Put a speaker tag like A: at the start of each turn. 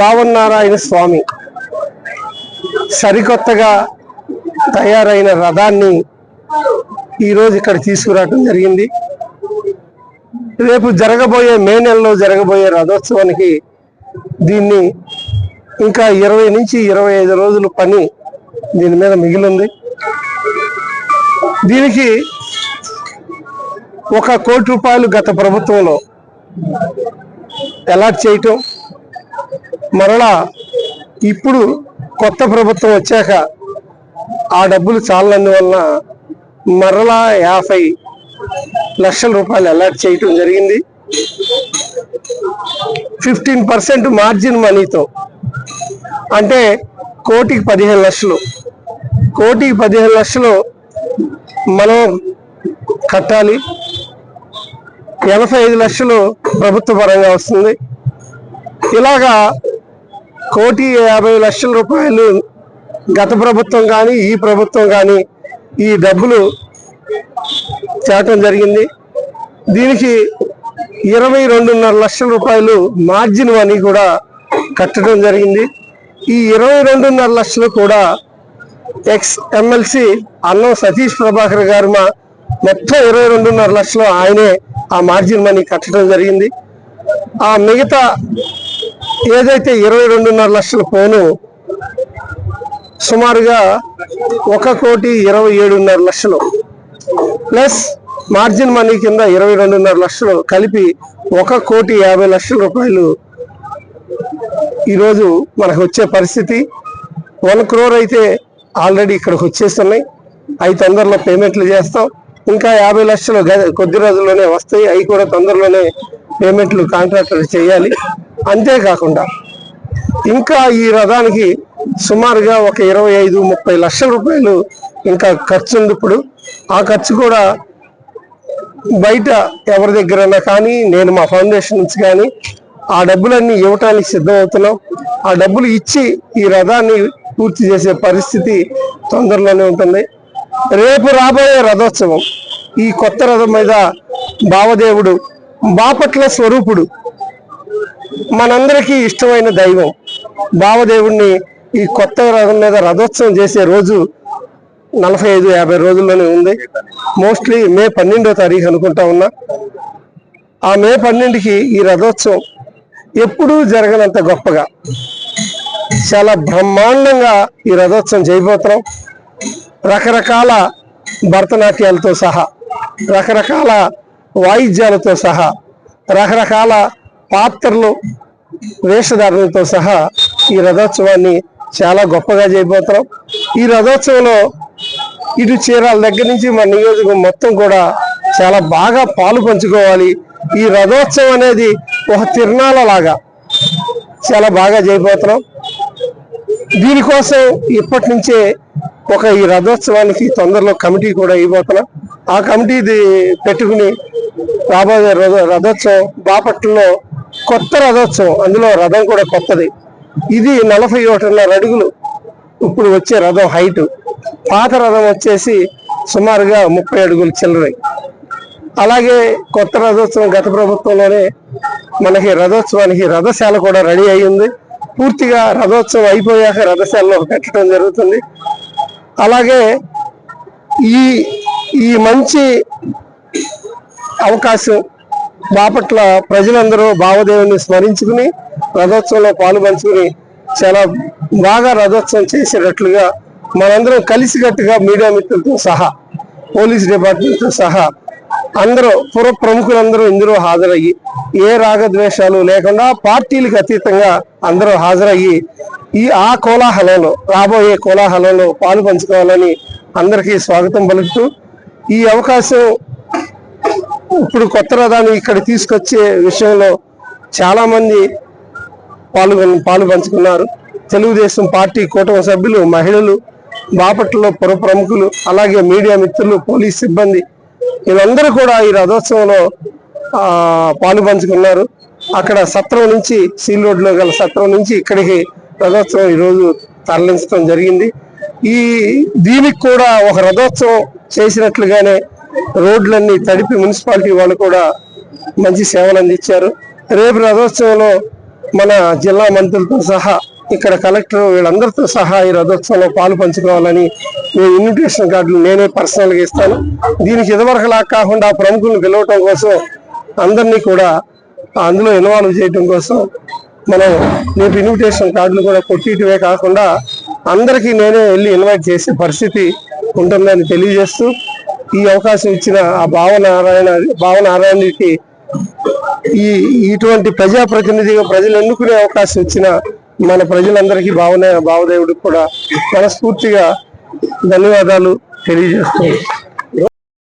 A: భావనారాయణ స్వామి సరికొత్తగా తయారైన రథాన్ని ఈరోజు ఇక్కడ తీసుకురావడం జరిగింది. రేపు జరగబోయే మే నెలలో జరగబోయే రథోత్సవానికి దీన్ని ఇంకా ఇరవై నుంచి ఇరవై ఐదు రోజులు పని దీని మీద మిగిలింది. దీనికి ఒక కోటి రూపాయలు గత ప్రభుత్వంలో అలాట్ చేయటం. మరలా ఇప్పుడు కొత్త ప్రభుత్వం వచ్చాక ఆ డబ్బులు చాలన్నందువలన మరలా యాభై లక్షల రూపాయలు అలాట్ చేయటం జరిగింది. ఫిఫ్టీన్ పర్సెంట్ మార్జిన్ మనీతో. అంటే కోటికి పదిహేను లక్షలు. కోటికి పదిహేను లక్షలు మనం కట్టాలి. ఎనభై ఐదు లక్షలు ప్రభుత్వ పరంగా వస్తుంది. ఇలాగా కోటి యాభై లక్షల రూపాయలు గత ప్రభుత్వం కానీ ఈ ప్రభుత్వం కానీ ఈ డబ్బులు చేయటం జరిగింది. దీనికి ఇరవై రెండున్నర లక్షల రూపాయలు మార్జిన్ మనీ కూడా కట్టడం జరిగింది. ఈ ఇరవై రెండున్నర లక్షలు కూడా ఎక్స్ ఎమ్మెల్సీ అన్నం సతీష్ ప్రభాకర్ గారు మా మొత్తం ఇరవై రెండున్నర లక్షలు ఆయనే ఆ మార్జిన్ మనీ కట్టడం జరిగింది. ఆ మిగతా ఏదైతే ఇరవై రెండున్నర లక్షల ఫోను సుమారుగా ఒక కోటి ఇరవై ఏడున్నర లక్షలు ప్లస్ మార్జిన్ మనీ కింద ఇరవై రెండున్నర లక్షలు కలిపి ఒక కోటి యాభై లక్షల రూపాయలు ఈరోజు మనకు వచ్చే పరిస్థితి. వన్ క్రోర్ అయితే ఆల్రెడీ ఇక్కడికి వచ్చేస్తున్నాయి. అవి తొందరలో పేమెంట్లు చేస్తాం. ఇంకా యాభై లక్షలు గ- కొద్ది రోజుల్లోనే వస్తాయి. అవి కూడా తొందరలోనే పేమెంట్లు కాంట్రాక్టర్ చేయాలి. అంతేకాకుండా ఇంకా ఈ రథానికి సుమారుగా ఒక ఇరవై ఐదు ముప్పై లక్షల రూపాయలు ఇంకా ఖర్చు ఉంది ఇప్పుడు. ఆ ఖర్చు కూడా బయట ఎవరి దగ్గరైనా కానీ నేను మా ఫౌండేషన్ నుంచి కానీ ఆ డబ్బులన్నీ ఇవ్వటానికి సిద్ధమవుతున్నాం. ఆ డబ్బులు ఇచ్చి ఈ రథాన్ని పూర్తి చేసే పరిస్థితి తొందరలోనే ఉంటుంది. రేపు రాబోయే రథోత్సవం ఈ కొత్త రథం మీద భావదేవుడు బాపట్ల స్వరూపుడు. మనందరికీ ఇష్టమైన దైవం. భావదేవుణ్ణి ఈ కొత్త రథం మీద రథోత్సవం చేసే రోజు నలభై ఐదు యాభై రోజుల్లోనే ఉంది. మోస్ట్లీ మే పన్నెండో తారీఖు అనుకుంటా ఉన్నా. ఆ మే పన్నెండుకి ఈ రథోత్సవం ఎప్పుడూ జరగనంత గొప్పగా. చాలా బ్రహ్మాండంగా ఈ రథోత్సవం చేయబోతున్నాం. రకరకాల భరతనాట్యాలతో సహా రకరకాల వాయిద్యాలతో సహా రకరకాల పాత్రలు వేషధారణలతో సహా ఈ రథోత్సవాన్ని చాలా గొప్పగా చేయబోతున్నాం. ఈ రథోత్సవంలో ఇటు చీరాల దగ్గర నుంచి మన నియోజకవర్గం మొత్తం కూడా చాలా బాగా పాలు పంచుకోవాలి. ఈ రథోత్సవం అనేది ఒక తిరునాళ్ళ లాగా చాలా బాగా చేయబోతున్నాం. దీనికోసం ఇప్పటి నుంచే ఒక ఈ రథోత్సవానికి తొందరలో కమిటీ కూడా ఇవ్వబోతున్నాం. ఆ కమిటీది పెట్టుకుని రాబోయే రథ- రథోత్సవం బాపట్లలో కొత్త రథోత్సవం అందులో రథం కూడా కొత్తది. ఇది నలభై ఒకటిన్నర అడుగులు ఇప్పుడు వచ్చే రథం హైట్. పాత రథం వచ్చేసి సుమారుగా ముప్పై అడుగులు చిల్లరై. అలాగే కొత్త రథోత్సవం గత ప్రభుత్వంలోనే మనకి రథోత్సవానికి రథశాల కూడా రెడీ అయ్యింది. పూర్తిగా రథోత్సవం అయిపోయాక రథశాలలో పెట్టడం జరుగుతుంది. అలాగే ఈ ఈ మంచి అవకాశం బాపట్ల ప్రజలందరూ భావదేవుని స్మరించుకుని రథోత్సవంలో పాలుపంచుకుని చాలా బాగా రథోత్సవం చేసేటట్లుగా మనందరం కలిసికట్టుగా మీడియా మిత్రులతో సహా పోలీస్ డిపార్ట్మెంట్తో సహా అందరూ పుర ప్రముఖులందరూ ఇందులో హాజరయ్యి ఏ రాగద్వేషాలు లేకుండా పార్టీలకు అతీతంగా అందరూ హాజరయ్యి ఈ ఆ కోలాహలంలో రాబోయే కోలాహలంలో పాలు పంచుకోవాలని అందరికీ స్వాగతం పలుకుతూ ఈ అవకాశం ఇప్పుడు కొత్త రథాన్ని ఇక్కడ తీసుకొచ్చే విషయంలో చాలామంది పాల్గొని పాలు పంచుకున్నారు తెలుగుదేశం పార్టీ కూటమి సభ్యులు మహిళలు బాపట్లలో పుర ప్రముఖులు అలాగే మీడియా మిత్రులు పోలీస్ సిబ్బంది వీళ్ళందరూ కూడా ఈ రథోత్సవంలో పాలు పంచుకున్నారు అక్కడ సత్రం నుంచి సీల్ రోడ్లో గల సత్రం నుంచి ఇక్కడికి రథోత్సవం ఈరోజు తరలించడం జరిగింది. ఈ దీనికి కూడా ఒక రథోత్సవం చేసినట్లుగానే రోడ్లన్నీ తడిపి మున్సిపాలిటీ వాళ్ళు కూడా మంచి సేవలు అందించారు. రేపు రథోత్సవంలో మన జిల్లా మంత్రులతో సహా ఇక్కడ కలెక్టర్ వీళ్ళందరితో సహా ఈ రథోత్సవంలో పాలు పంచుకోవాలని మీ ఇన్విటేషన్ కార్డులు నేనే పర్సనల్గా ఇస్తాను. దీనికి ఇదివరకులా కాకుండా ప్రముఖులను పిలవటం కోసం అందరినీ కూడా అందులో ఇన్వాల్వ్ చేయడం కోసం మనం రేపు ఇన్విటేషన్ కార్డులు కూడా కొట్టిటివే కాకుండా అందరికీ నేనే వెళ్ళి ఇన్వైట్ చేసే పరిస్థితి ఉంటుందని తెలియజేస్తూ ఈ అవకాశం ఇచ్చిన ఆ భావనారాయణ భావనారాయణకి ఈ ఇటువంటి ప్రజాప్రతినిధిగా ప్రజలు ఎన్నుకునే అవకాశం ఇచ్చిన మన ప్రజలందరికీ భావన భావదేవుడికి కూడా మనస్ఫూర్తిగా ధన్యవాదాలు తెలియజేస్తున్నాం